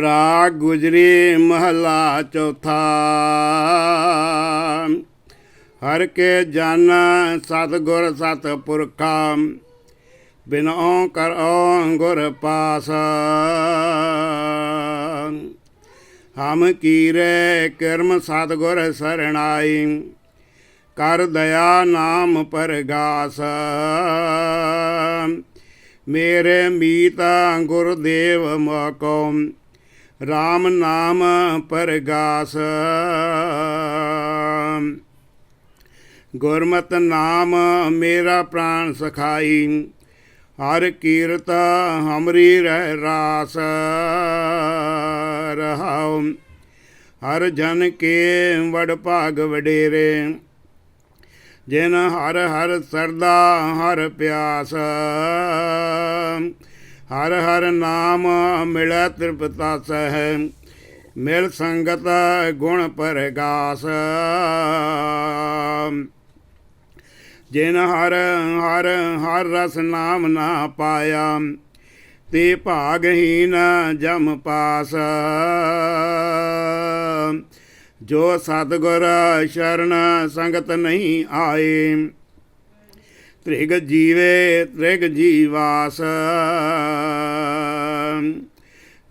ਰਾਗ ਗੁਜਰੀ ਮਹਲਾ ਚੌਥਾ। ਹਰ ਕੇ ਜਨ ਸਤਿਗੁਰ ਸਤਿਪੁਰਖਾ ਬਿਨੋ ਕਰੋ ਗੁਰ ਪਾਸ। ਹਮ ਕੀਰੇ ਕਰਮ ਸਤਿਗੁਰ ਸਰਣਾਈ, ਕਰ ਦਇਆ ਨਾਮ ਪਰਗਾਸ। ਮੇਰੇ ਮੀਤ ਗੁਰਦੇਵ ਮੋਕੋ RAM ਨਾਮ ਪਰਗਾਸ। ਗੁਰਮਤ ਨਾਮ ਮੇਰਾ ਪ੍ਰਾਣ ਸਖਾਈ, ਹਰ ਕੀਰਤ ਹਮਰੀ ਰਹਿ ਰਾਸ। ਰਹਾਉ, ਹਰ ਜਨ ਕੇ ਵਡ ਭਾਗ ਵਡੇਰੇ। ਜਿਨ ਹਰ ਹਰ ਸਰਦਾ ਹਰ ਪਿਆਸ। ਹਰ ਹਰ ਨਾਮ ਮਿਲੈ ਤ੍ਰਿਪਤਾ ਸਹਿ, ਮਿਲ ਸੰਗਤ ਗੁਣ ਪਰਗਾਸ। ਜਿਨ ਹਰ ਹਰ ਹਰ ਰਸ ਨਾਮ ਨਾ ਪਾਇਆ, ਤੇ ਭਾਗਹੀਨ ਜਮ ਪਾਸ। ਜੋ ਸਤਗੁਰ ਸ਼ਰਨ ਸੰਗਤ ਨਹੀਂ ਆਏ ਤ੍ਰਿਗ ਜੀਵੇ, ਤ੍ਰਿਗ ਜੀਵਾਸ।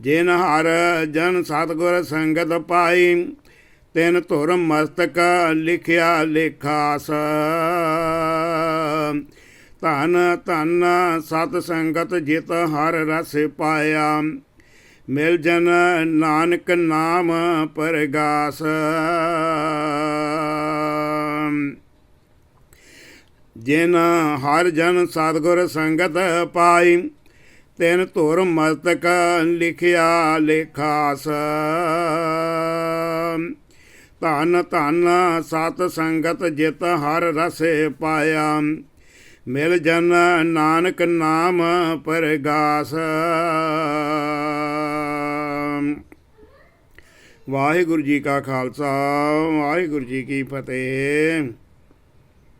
ਜਿਨ ਹਰ ਜਨ ਸਤਗੁਰ ਸੰਗਤ ਪਾਈ, ਤਿਨ ਧੁਰ ਮਸਤਕ ਲਿਖਿਆ ਲੇਖਾਸ। ਧਨ ਧਨ ਸਤ ਸੰਗਤ ਜਿਤ ਹਰ ਰਸ ਪਾਇਆ, ਮਿਲ ਜਨ ਨਾਨਕ ਨਾਮ ਪਰਗਾਸ। ਜਿਨ ਹਰ ਜਨ ਸਤਗੁਰ ਸੰਗਤ ਪਾਈ, ਤਿਨ ਧੁਰ ਮਸਤਕ ਲਿਖਿਆ ਲੇਖਾਸ। ਧਨ ਧਨ ਸਤ ਸੰਗਤ ਜਿਤ ਹਰ ਰਸ ਪਾਇਆ, ਮਿਲ ਜਨ ਨਾਨਕ ਨਾਮ ਪਰਗਾਸ। ਵਾਹਿਗੁਰੂ ਜੀ ਕਾ ਖਾਲਸਾ, ਵਾਹਿਗੁਰੂ ਜੀ ਕੀ ਫਤਿਹ।